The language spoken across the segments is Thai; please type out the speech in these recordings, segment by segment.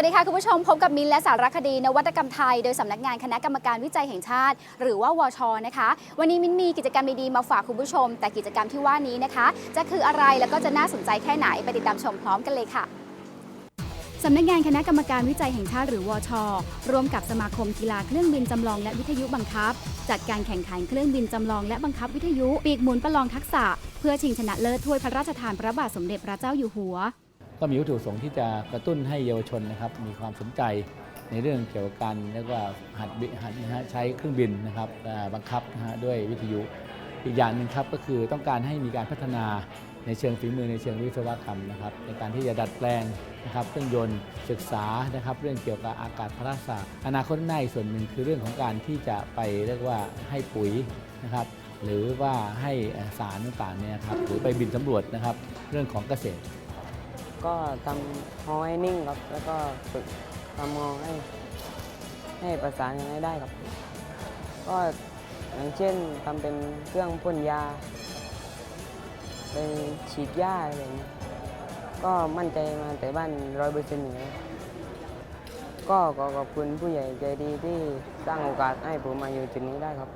วัสดีค่ะ คุณผู้ชมพบกับมินและสารคดี นวัตกรรมไทย โดยสำนักงานคณะกรรมการวิจัยแห่งชาติ หรือว่าวชนะคะ วันนี้มินมีกิจกรรมดีๆมาฝากคุณผู้ชม แต่กิจกรรมที่ว่านี้นะคะ จะคืออะไรแล้วก็จะน่าสนใจแค่ไหนไปติดตามชมพร้อมกันเลยค่ะสำนักงานคณะกรรมการวิจัยแห่งชาติหรือวช ร่วมกับสมาคมกีฬาเครื่องบินจำลองและวิทยุบังคับ จัดการแข่งขันเครื่องบินจำลองและบังคับวิทยุปีกหมุนประลองทักษะ เพื่อชิงชนะเลิศถ้วยพระราชทานพระบาทสมเด็จพระเจ้าอยู่หัว ก็มีวัตถุประสงค์ที่จะกระตุ้นให้เยาวชนนะครับ มีความสนใจในเรื่องเกี่ยวกับการเรียกว่าหัดหัดนะฮะใช้เครื่องบินนะครับบังคับนะฮะด้วยวิทยุอีกอย่างหนึ่งครับก็คือต้องการให้มีการพัฒนาในเชิงฝีมือในเชิงวิศวกรรมนะครับ ในการที่จะดัดแปลงนะครับเครื่องยนต์ศึกษานะครับ เรื่องเกี่ยวกับอากาศพลศาสตร์อนาคตหน้าอีกส่วนหนึ่งคือเรื่องของการที่จะไปเรียกว่าให้ปุ๋ยนะครับ หรือว่าให้สารต่างๆเนี่ยครับหรือไปบินสำรวจนะครับ เรื่องของเกษตร ก็ทำฮอให้นิ่งครับ แล้วก็ฝึกทำฮอให้ให้ประสานกันให้ได้ครับ ก็อย่างเช่นทำเป็นเครื่องพ่นยา ไปฉีดหญ้าอะไรอย่างนี้ก็มั่นใจมาแต่บ้านร้อยเปอร์เซ็นต์อยู่แล้ว ก็ขอขอบคุณผู้ใหญ่ใจดีที่สร้างโอกาสให้ผมมาอยู่จุดนี้ได้ครับ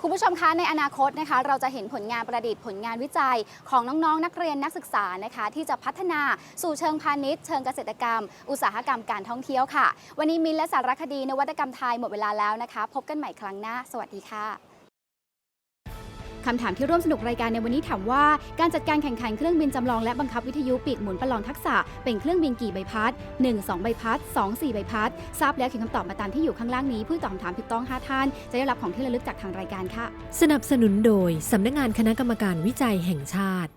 คุณผู้ชมคะในอนาคตนะคะ เราจะเห็นผลงานประดิษฐ์ผลงานวิจัยของน้องๆ นักเรียนนักศึกษานะคะ ที่จะพัฒนาสู่เชิงพาณิชย์ เชิงเกษตรกรรม อุตสาหกรรมการท่องเที่ยวค่ะ วันนี้มินและสารคดีนวัตกรรมไทยหมดเวลาแล้วนะคะ พบกันใหม่ครั้งหน้า สวัสดีค่ะ คำถามที่ร่วมสนุกรายการในวันนี้ถามว่า การจัดการแข่งขันเครื่องบินจำลองและบังคับวิทยุปีกหมุนประลองทักษะเป็นเครื่องบินกี่ใบพัด 1 2 ใบพัด 2 4 ใบพัด ทราบแล้วเขียนคำตอบมาตามที่อยู่ข้างล่างนี้ ผู้ตอบคำถามถูกต้อง 5 ท่าน จะได้รับของที่ระลึกจากทางรายการค่ะ สนับสนุนโดยสำนักงานคณะกรรมการวิจัยแห่งชาติ